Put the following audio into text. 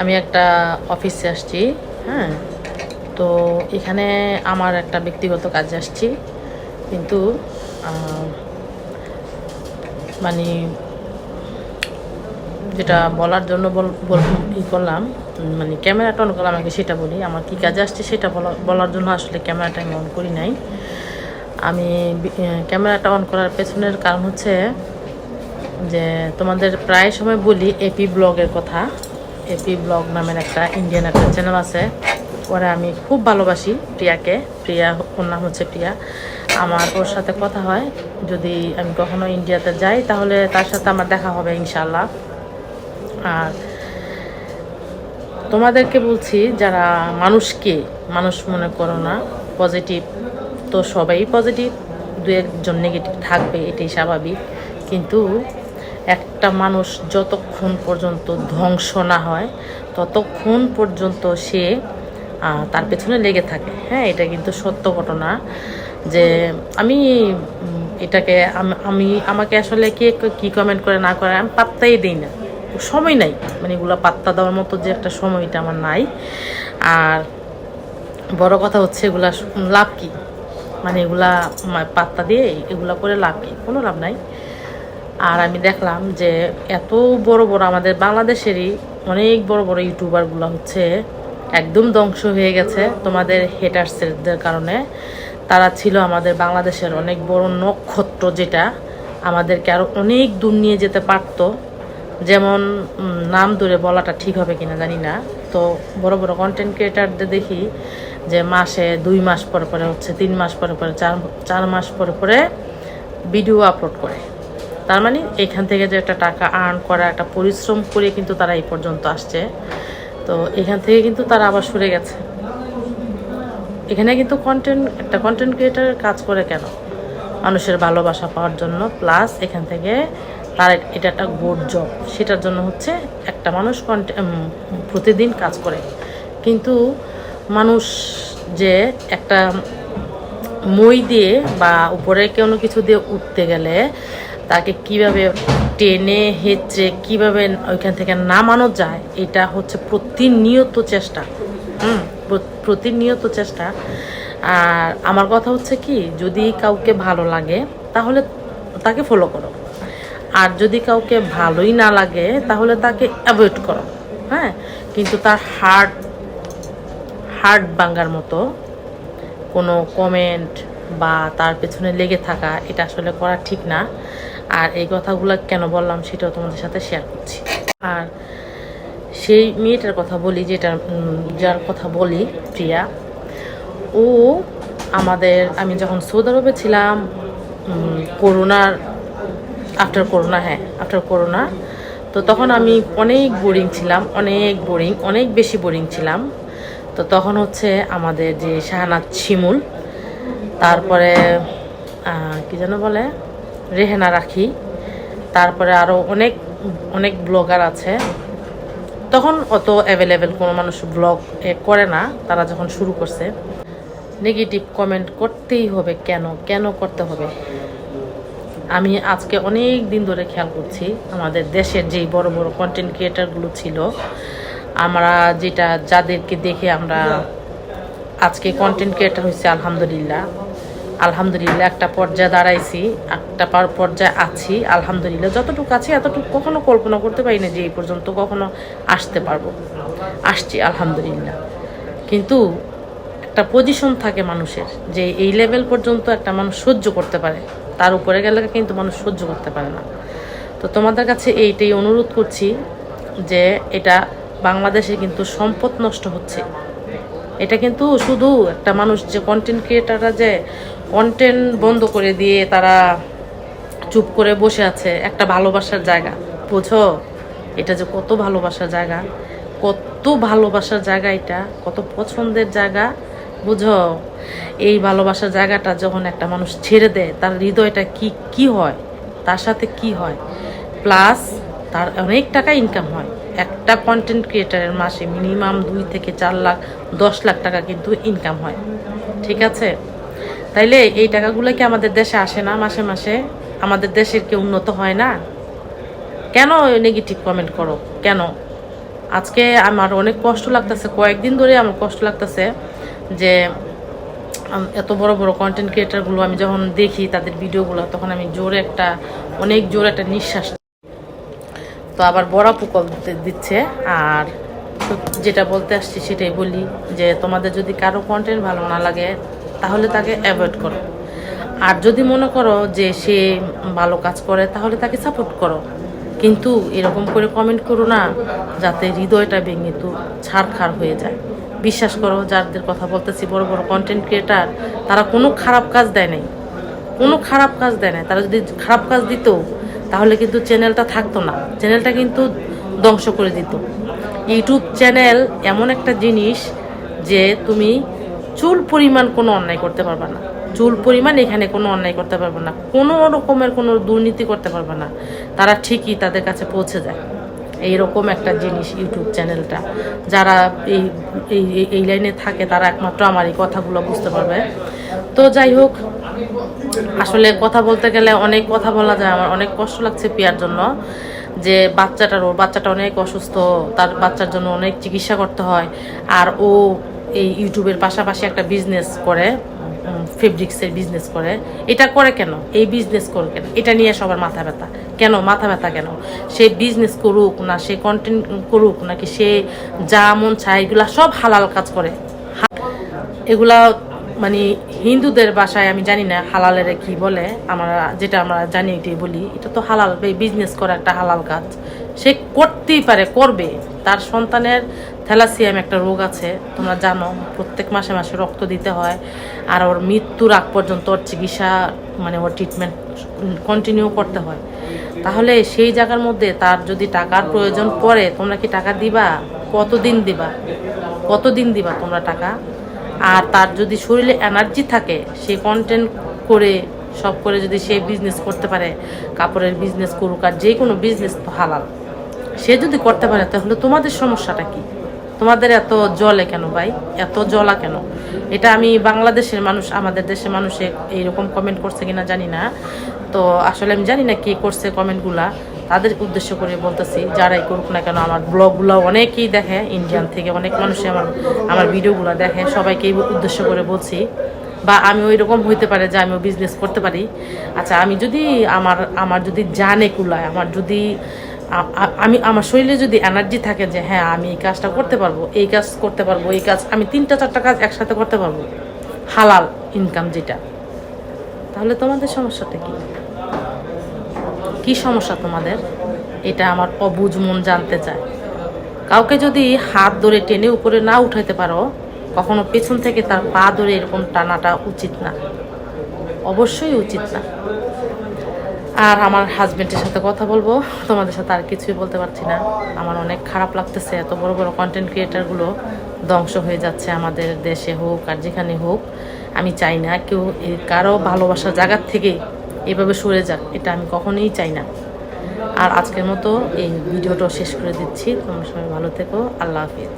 আমি একটা অফিসে আসছি হ্যাঁ? তো এখানে আমার একটা ব্যক্তিগত কাজে আসছি। কিন্তু মানে যেটা বলার জন্য বল- ই করলাম মানে ক্যামেরাটা অন করলাম আগে সেটা বলি, আমার কী কাজে আসছে সেটা বলা, বলার জন্য আসলে ক্যামেরাটা আমি অন করি নাই। আমি ক্যামেরাটা অন করার পেছনের কারণ হচ্ছে যে তোমাদের প্রায় সময় বলি এপি ব্লগের কথা। এপি ব্লগ নামের একটা ইন্ডিয়ান একটা চ্যানেল আছে। ওরা আমি খুব ভালোবাসি প্রিয়াকে। প্রিয়া, ওর নাম হচ্ছে প্রিয়া। আমার ওর সাথে কথা হয়। যদি আমি কখনো ইন্ডিয়াতে যাই, তাহলে তার সাথে আমার দেখা হবে ইনশাল্লাহ আর তোমাদেরকে বলছি, যারা মানুষকে, মানুষ মনে করো না পজিটিভ তো সবাই পজিটিভ দু একজন নেগেটিভ থাকবে, এটাই স্বাভাবিক। কিন্তু একটা মানুষ যতক্ষণ পর্যন্ত ধ্বংস না হয়, ততক্ষণ পর্যন্ত সে তার পেছনে লেগে থাকে। হ্যাঁ এটা কিন্তু সত্য ঘটনা যে আমি এটাকে আমি আমাকে আসলে কে কি কমেন্ট করে না করে, আমি পাত্তাই দিই না। সময় নাই। মানে এগুলো পাত্তা দেওয়ার মতো যে একটা সময়টা আমার নাই। আর বড় কথা হচ্ছে এগুলা লাভ কি? মানে এগুলা পাত্তা দিয়ে এগুলা করে লাভ কি? কোনো লাভ নাই। আর আমি দেখলাম যে এত বড় বড় আমাদের বাংলাদেশেরই অনেক বড় বড় ইউটিউবারগুলো হচ্ছে একদম ধ্বংস হয়ে গেছে তোমাদের হেটার্সের কারণে। তারা ছিল আমাদের বাংলাদেশের অনেক বড় নক্ষত্র যেটা আমাদেরকে আরও অনেক দূর নিয়ে যেতে পারতো। যেমন নাম ধরে বলাটা ঠিক হবে কিনা জানি না। তো বড় বড় কন্টেন্ট ক্রিয়েটারদের দেখি যে মাসে দুই মাস পরে পরে হচ্ছে তিন মাস পরে পরে চার চার মাস পরে পরে ভিডিও আপলোড করে। তার মানে এখান থেকে যে একটা টাকা আর্ন করা একটা পরিশ্রম করে কিন্তু তারা এই পর্যন্ত আসছে। তো এখান থেকে কিন্তু তারা আবার সরে গেছে। এখানে কিন্তু কন্টেন্ট একটা কন্টেন্ট ক্রিয়েটার কাজ করে কেন? মানুষের ভালোবাসা পাওয়ার জন্য। প্লাস এখান থেকে তার এটা একটা গুড জব সেটার জন্য হচ্ছে একটা মানুষ প্রতিদিন কাজ করে। কিন্তু মানুষ যে একটা মই দিয়ে বা উপরে কোনো কিছু দিয়ে উঠতে গেলে তাকে কীভাবে টেনে, হেঁচড়ে, কীভাবে ওইখান থেকে নামানো যায়, এটা হচ্ছে প্রতিনিয়ত চেষ্টা। হুম প্রতিনিয়ত চেষ্টা। আর আমার কথা হচ্ছে কি, যদি কাউকে ভালো লাগে, তাহলে তাকে ফলো করো। আর যদি কাউকে ভালোই না লাগে, তাহলে তাকে অ্যাভয়েড করো। হ্যাঁ কিন্তু তার হার্ট হার্ট ভাঙ্গার মতো কোনো কমেন্ট বা তার পেছনে লেগে থাকা, এটা আসলে করা ঠিক না। আর এই কথাগুলো কেন বললাম সেটাও তোমাদের সাথে শেয়ার করছি। আর সেই মেয়েটার কথা বলি যেটা যার কথা বলি, প্রিয়া, ও আমাদের, আমি যখন সৌদি আরবে ছিলাম করোনার আফটার করোনা হ্যাঁ আফটার করোনা, তো তখন আমি অনেক বোরিং ছিলাম, অনেক বোরিং অনেক বেশি বোরিং ছিলাম। তো তখন হচ্ছে আমাদের যে শাহানাত শিমুল, তারপরে কি যেন বলে? রেহেনা রাখি। তারপরে আরও অনেক অনেক ব্লগার আছে। তখন অত অ্যাভেলেবেল কোনো মানুষ ব্লগ করে না তারা যখন শুরু করছে। নেগেটিভ কমেন্ট করতেই হবে কেন? কেন করতে হবে? আমি আজকে অনেক দিন ধরে খেয়াল করছি আমাদের দেশের যেই বড় বড় কন্টেন্ট ক্রিয়েটারগুলো ছিল আমরা যেটা যাদেরকে দেখে আমরা আজকে কন্টেন্ট ক্রিয়েটার হয়েছে আলহামদুলিল্লাহ। আলহামদুলিল্লাহ, একটা পর্যায়ে দাঁড়াইছি, একটা পার- পর্যায়ে আছি, আলহামদুলিল্লাহ। যতটুকু আছি, এতটুকু কখনো কল্পনা করতে পারি না যে এই পর্যন্ত কখনো আসতে পারব। আসছি, আলহামদুলিল্লাহ। কিন্তু একটা পজিশন থাকে মানুষের, যে এই লেভেল পর্যন্ত একটা মানুষ সহ্য করতে পারে। তার উপরে গেলে কিন্তু মানুষ সহ্য করতে পারে না। তো তোমাদের কাছে এইটাই অনুরোধ করছি যে এটা বাংলাদেশে কিন্তু সম্পদ নষ্ট হচ্ছে। এটা কিন্তু শুধু একটা মানুষ যে কন্টেন্ট ক্রিয়েটাররা যে কন্টেন্ট বন্ধ করে দিয়ে তারা চুপ করে বসে আছে, একটা ভালোবাসার জায়গা। বুঝো? এটা যে কত ভালোবাসার জায়গা, কত ভালোবাসার জায়গা এটা, কত পছন্দের জায়গা, বুঝো? এই ভালোবাসার জায়গাটা যখন একটা মানুষ ছেড়ে দেয়, তার হৃদয়টা কি কি হয়? তার সাথে কি হয়? প্লাস তার অনেক টাকা ইনকাম হয়। একটা কন্টেন্ট ক্রিয়েটারের মাসে মিনিমাম দুই থেকে চার লাখ, দশ লাখ টাকা কিন্তু ইনকাম হয়। ঠিক আছে? তাইলে এই টাকাগুলো কি আমাদের দেশে আসে না মাসে মাসে? আমাদের দেশের কি উন্নত হয় না? কেন নেগেটিভ কমেন্ট করো? কেন? আজকে আমার অনেক কষ্ট লাগতেছে, কয়েকদিন ধরে আমার কষ্ট লাগতেছে যে এত বড় বড় কন্টেন্ট ক্রিয়েটারগুলো আমি যখন দেখি তাদের ভিডিওগুলো, তখন আমি জোরে একটা, অনেক জোরে একটা নিঃশ্বাস তো আবার বড়া পুকল দিচ্ছে আর যেটা বলতে আসছি সেটাই বলি যে, তোমাদের যদি কারও কন্টেন্ট ভালো না লাগে তাহলে তাকে অ্যাভয়েড করো। আর যদি মনে করো যে সে ভালো কাজ করে, তাহলে তাকে সাপোর্ট করো। কিন্তু এরকম করে কমেন্ট করো না, যাতে হৃদয়টা ভেঙে তো ছাড়খাড় হয়ে যায়। বিশ্বাস করো, যাদের কথা বলতেছি বড় বড় কন্টেন্ট ক্রিয়েটার তারা কোনো খারাপ কাজ দেয় নাই। কোনো খারাপ কাজ দেয় না তারা যদি খারাপ কাজ দিত, তাহলে কিন্তু চ্যানেলটা থাকতো না। চ্যানেলটা কিন্তু ধ্বংস করে দিত। ইউটিউব চ্যানেল এমন একটা জিনিস যে তুমি চুল পরিমাণ কোনো অন্যায় করতে পারবে না। চুল পরিমাণ এখানে কোনো অন্যায় করতে পারবে না। কোনো রকমের কোনো দুর্নীতি করতে পারবে না। তারা ঠিকই তাদের কাছে পৌঁছে যায়। এইরকম একটা জিনিস ইউটিউব চ্যানেলটা। যারা এই এই লাইনে থাকে, তারা একমাত্র আমার এই কথাগুলো বুঝতে পারবে। তো যাই হোক, আসলে কথা বলতে গেলে অনেক কথা বলা যায়। আমার অনেক কষ্ট লাগছে পিয়ার জন্য যে বাচ্চাটার, ওর বাচ্চাটা অনেক অসুস্থ, তার বাচ্চার জন্য অনেক চিকিৎসা করতে হয়। আর ও এই ইউটিউবের পাশাপাশি একটা বিজনেস করে ফেব্রিক্সের বিজনেস করে। এটা করে কেন? এই বিজনেস করে কেন? এটা নিয়ে সবার মাথা ব্যথা। কেন? মাথা ব্যথা কেন? সে বিজনেস করুক না, সে কন্টেন্ট করুক নাকি সে যা মন চায়, এগুলা সব হালাল কাজ করে। এগুলা মানে হিন্দুদের বাসায় আমি জানি না হালালের কি বলে। আমরা যেটা আমরা জানি এটাই বলি। এটা তো হালাল বিজনেস করা একটা হালাল কাজ। সে করতেই পারে, করবে। তার সন্তানের থ্যালাসিয়াম একটা রোগ আছে, তোমরা জানো, প্রত্যেক মাসে মাসে রক্ত দিতে হয়, আর ওর মৃত্যুর আগ পর্যন্ত ওর চিকিৎসা মানে ওর ট্রিটমেন্ট কন্টিনিউ করতে হয়। তাহলে সেই জায়গার মধ্যে তার যদি টাকার প্রয়োজন পড়ে, তোমরা কি টাকা দিবা? কতদিন দিবা? কতদিন দিবা তোমরা টাকা? আর তার যদি শরীরে এনার্জি থাকে, সে কন্টেন্ট করে, সব করে যদি সে বিজনেস করতে পারে, কাপড়ের বিজনেস করুক আর যে কোনো বিজনেস তো হালাল। সে যদি করতে পারে, তাহলে তোমাদের সমস্যাটা কি? তোমাদের এত জলে কেন ভাই? এত জলা কেন? এটা আমি বাংলাদেশের মানুষ, আমাদের দেশের মানুষে এইরকম কমেন্ট করছে কিনা জানি না। তো আসলে আমি জানি না কে করছে কমেন্টগুলা তাদের উদ্দেশ্য করে বলতেছি, যারাই করুক না কেন, আমার ব্লগগুলো অনেকেই দেখে ইন্ডিয়ান থেকে অনেক মানুষই আমার আমার ভিডিওগুলো দেখে, সবাইকেই উদ্দেশ্য করে বলছি। বা আমি ওই রকম হইতে পারে যে আমিও বিজনেস করতে পারি। আচ্ছা আমি যদি আমার আমার যদি জানে কুলায়, আমার যদি আমি, আমার শরীরে যদি এনার্জি থাকে যে হ্যাঁ আমি এই কাজটা করতে পারব, এই কাজ করতে পারব, এই কাজ, আমি তিনটা, চারটা কাজ একসাথে করতে পারব, হালাল ইনকাম যেটা। তাহলে তোমাদের সমস্যাটা কি? কি সমস্যা তোমাদের? এটা আমার অবুঝ মন জানতে চায়। কাউকে যদি হাত ধরে টেনে উপরে না উঠাইতে পারো, কখনো পেছন থেকে তার পা ধরে এরকম টানাটা উচিত না। অবশ্যই উচিত না। আর আমার হাজবেন্ডের সাথে কথা বলব। তোমাদের সাথে আর কিছুই বলতে পারছি না। আমার অনেক খারাপ লাগতেছে, এত বড় বড় কন্টেন্ট ক্রিয়েটারগুলো ধ্বংস হয়ে যাচ্ছে আমাদের দেশে হোক আর যেখানে হোক। আমি চাই না কেউ কারও ভালোবাসার জায়গার থেকে এভাবে সরে যাক, এটা আমি কখনোই চাই না। আর আজকের মতো এই ভিডিওটা শেষ করে দিচ্ছি। তোমার সবাই ভালো থেকো। আল্লাহ হাফিজ।